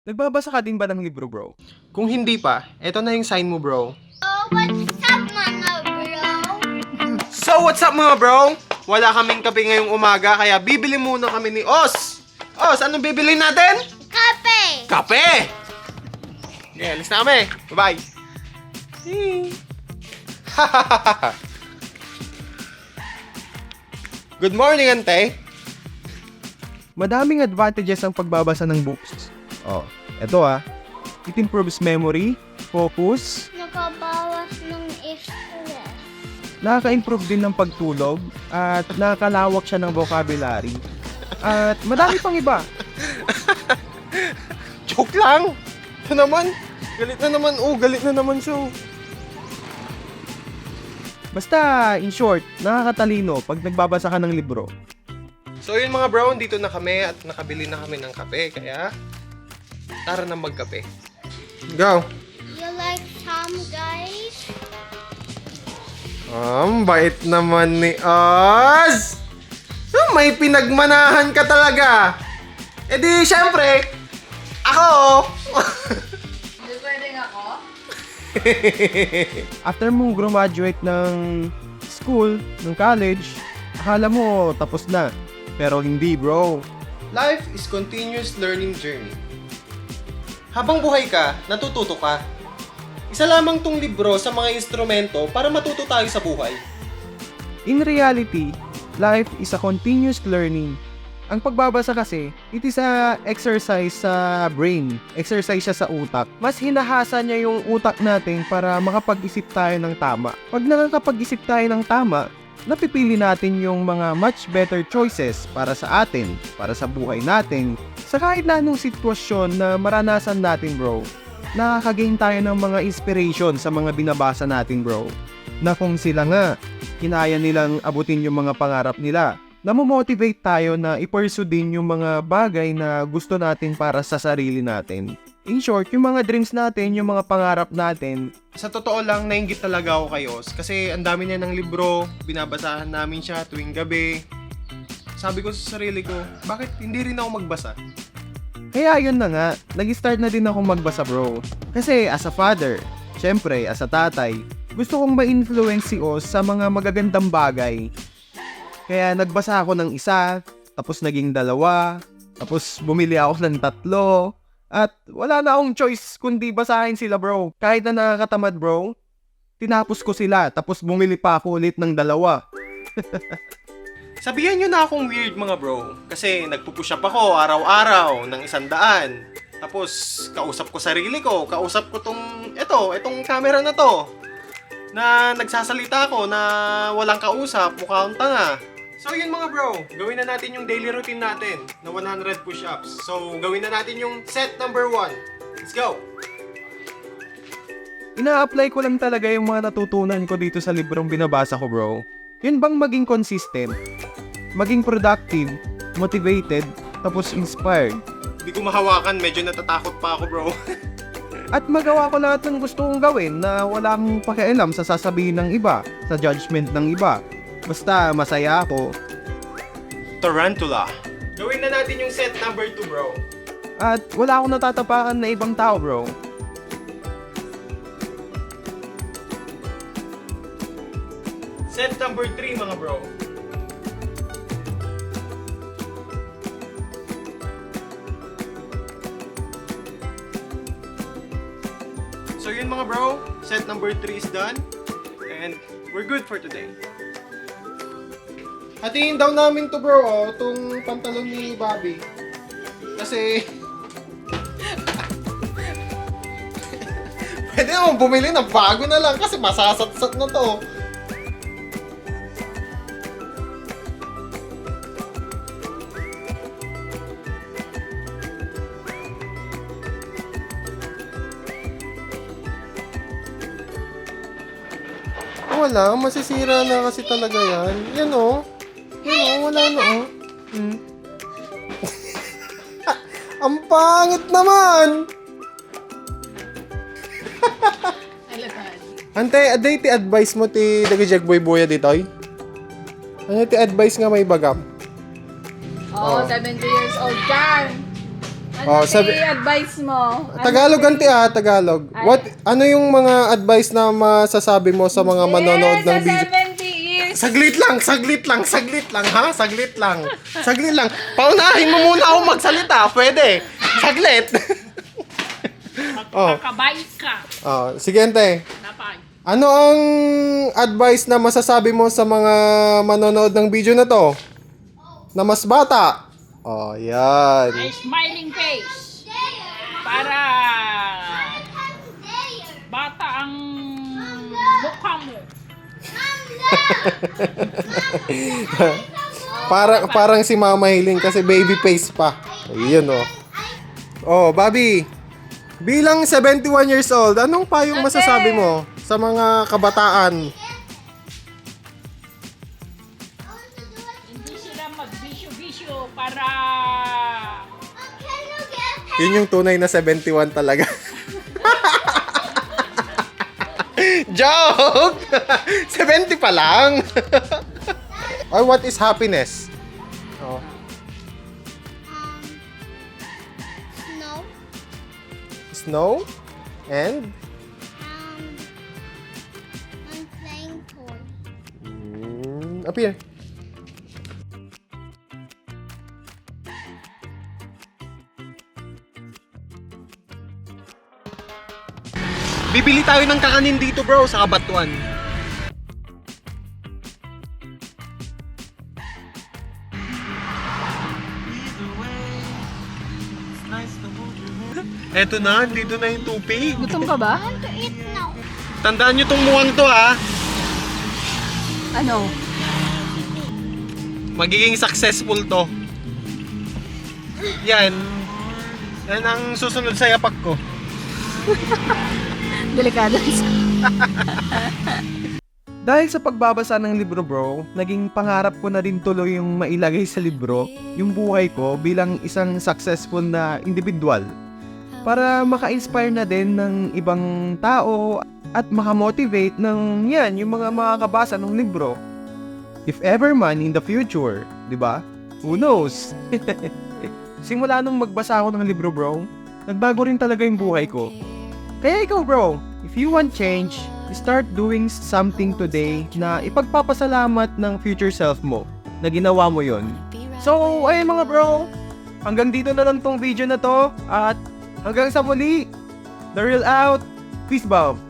Nagbabasa ka din ba ng libro, bro? Kung hindi pa, eto na yung sign mo, bro. Oh, what's up, mga bro? So, what's up mga bro? Wala kaming kape ngayong umaga, kaya bibili muna kami ni Os. Os, anong bibili natin? Kape! Kape! Okay, alis na kami. Bye-bye. Good morning, ante. Madaming advantages ang pagbabasa ng books. Oh, eto ah. It improves memory, focus, Nakabawas ng stress. nakaka-improve din ng pagtulog, at nakakalawak siya ng vocabulary. At madami pang iba. Joke lang. Ito naman. Galit na naman. Oh, galit na naman siya. Basta, in short, nakakatalino pag nagbabasa ka ng libro. So yun mga bro, dito na kami at nakabili na kami ng kape. Kaya, tara na magkape. Go! You like some guys? Ang bait naman ni Oz! Ah, May pinagmanahan ka talaga! E di, syempre, ako! After mo graduate ng school, ng college, akala mo tapos na. Pero hindi, bro. Life is continuous learning journey. Habang buhay ka, natututo ka. Isa lamang tong libro sa mga instrumento para matuto tayo sa buhay. In reality, life is a continuous learning. Ang pagbabasa kasi, it is a exercise sa brain. Exercise siya sa utak. Mas hinahasa niya yung utak natin para makapag-isip tayo ng tama. Pag nakakapag-isip tayo ng tama, napipili natin yung mga much better choices para sa atin, para sa buhay natin, sa kahit na anong sitwasyon na maranasan natin bro. Nakakagain tayo ng mga inspiration sa mga binabasa natin bro. Na kung sila nga, kinaya nilang abutin yung mga pangarap nila. Namomotivate tayo na i-pursue din yung mga bagay na gusto natin para sa sarili natin. In short, yung mga dreams natin, yung mga pangarap natin, Sa totoo lang, nainggit talaga ako kay Oz. Kasi ang dami niya ng libro, binabasahan namin siya tuwing gabi. Sabi ko sa sarili ko, bakit hindi rin ako magbasa? Kaya yun na nga, nag-start na din ako magbasa bro. Kasi as a father, syempre as a tatay, gusto kong ma-influence si Oz sa mga magagandang bagay. Kaya nagbasa ako ng isa, tapos naging dalawa, tapos bumili ako ng tatlo, at wala na akong choice kundi basahin sila bro. Kahit na nakakatamad bro, tinapos ko sila, tapos bumili pa ako ulit ng dalawa. Sabihan nyo na akong weird mga bro. Kasi nagpupush up ako araw-araw ng isang daan. Tapos, kausap ko sarili ko. Kausap ko tong, eto, itong camera na to. Na nagsasalita ako na walang kausap, mukha akong tanga. So yun mga bro, gawin na natin yung daily routine natin na 100 push-ups. So gawin na natin yung set number 1. Let's go! Ina-apply ko lang talaga yung mga natutunan ko dito sa librong binabasa ko, bro. Yun bang maging consistent, maging productive, motivated, tapos inspired, Hindi ko mahawakan, medyo natatakot pa ako bro. at magawa ko lahat ng gusto kong gawin na walang pakialam sa sasabihin ng iba, sa judgment ng iba. Basta masaya ako Tarantula. Gawin na natin yung set number 2 bro. at wala akong natatapakan na ibang tao, bro. Set number 3 mga bro. So yun mga bro, set number 3 is done. And we're good for today. Hatiin daw namin to bro, oh, itong pantalon ni Bobby. Kasi... Pwede naman bumili ng bago na lang kasi masasatsat na to. Wala, masisira na kasi talaga yan. Yan o. Yan o, wala na o. Hmm. Ang pangit naman! Ante, aday ti advice mo ti dagajag boy boya ditoy? Ano ti advice nga may bagam? Oo, 70 years old. Oh, Ano sabi- i-advise mo? Ano Tagalog anti ah, Tagalog. What ano yung mga advice na masasabi mo sa mga manonood ng video? 70 years. Saglit lang, saglit lang, saglit lang, ha? Saglit lang. Saglit lang. Paunahin mo muna ako magsalita. Pwede. Saglit. Oh, Kakabay ka. oh, sige. Napay. Ano ang advice na masasabi mo sa mga manonood ng video na to? Na mas bata? Oh, yan. May smiling face. Para Para, parang si Mama Hiling kasi baby face pa. Ayun oh. Oh, Bobby. Bilang 71 years old, anong payong masasabi mo sa mga kabataan? Hindi sila magbisyo-bisyo para Yun yung tunay na 71 talaga. Joke! 70 pa lang. Or what is happiness? Oh. Um, snow. Snow? And? Um, I'm playing toy. Mm, up here. Bibili tayo ng kakanin dito, bro, sa Kabatuan. Eto na, dito na yung tupig. Gutom ka ba? Want to eat now. Tandaan nyo tong muwang to, ha. Ano? Magiging successful to. Yan. Yan ang susunod sa yapak ko. Delikado. Dahil sa pagbabasa ng libro bro, naging pangarap ko na rin tuloy yung mailagay sa libro yung buhay ko bilang isang successful na individual para maka-inspire na din ng ibang tao at makamotivate ng yan, yung mga makakabasa ng libro. If ever man in the future, di ba? Who knows? Simula nung magbasa ako ng libro bro, nagbago rin talaga yung buhay ko. Kaya ikaw bro, if you want change, start doing something today na ipagpapasalamat ng future self mo na ginawa mo yon. So, ayun mga bro, hanggang dito na lang tong video na to at hanggang sa muli, The Real Out, peace bomb!